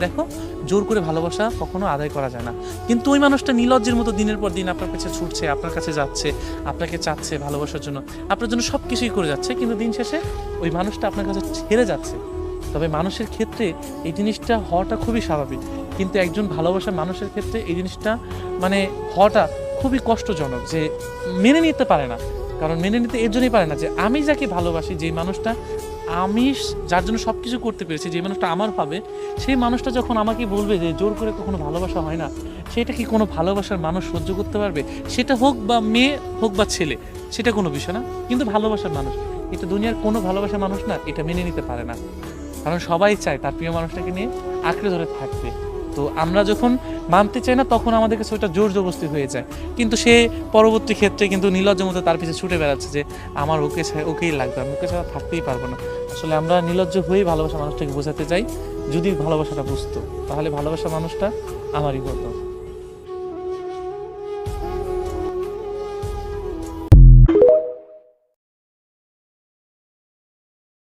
দেখো, জোর করে ভালোবাসা কখনো আদায় করা যায় না। কিন্তু ওই মানুষটা নিলজ্জের মতো দিনের পর দিন আপনার কাছে ছুটছে, আপনার কাছে যাচ্ছে, আপনাকে চাচ্ছে ভালোবাসার জন্য। আপনার জন্য সব কিছুই করে যাচ্ছে, কিন্তু দিন শেষে ওই মানুষটা আপনার কাছে ছেড়ে যাচ্ছে। তবে মানুষের ক্ষেত্রে এই জিনিসটা হওয়াটা খুবই স্বাভাবিক। কিন্তু একজন ভালোবাসার মানুষের ক্ষেত্রে এই জিনিসটা মানে হওয়াটা খুবই কষ্টজনক যে মেনে নিতে পারে না। কারণ মেনে নিতে এর জন্যই পারে না যে আমি যাকে ভালোবাসি যে মানুষটা আমি যার জন্য সব কিছু করতে পেরেছি, যে মানুষটা আমার পাবে, সেই মানুষটা যখন আমাকে বলবে যে জোর করে কখনো ভালোবাসা হয় না, সেটা কি কোনো ভালোবাসার মানুষ সহ্য করতে পারবে? সেটা হোক বা মেয়ে, হোক বা ছেলে, সেটা কোনো বিষয় না, কিন্তু ভালোবাসার মানুষ। এটা দুনিয়ার কোনো ভালোবাসার মানুষ না, এটা মেনে নিতে পারে না। কারণ সবাই চায় তার প্রিয় মানুষটাকে নিয়ে আঁকড়ে ধরে থাকবে। তো আমরা যখন মানতে চাই না, তখন আমাদের কাছে ওইটা জোর জবস্তি হয়ে যায়। কিন্তু সে পরবর্তী ক্ষেত্রে কিন্তু নির্লজ্জ মতো তার পিছিয়ে ছুটে বেড়াচ্ছে যে, আমার ওকে ওকেই লাগবে, আমি ওকে ছাড়া থাকতেই পারব না। আসলে আমরা নির্লজ্জ হয়েই ভালোবাসা মানুষটাকে বোঝাতে চাই, যদি ভালোবাসাটা বুঝতো, তাহলে ভালোবাসা মানুষটা আমারই হতো।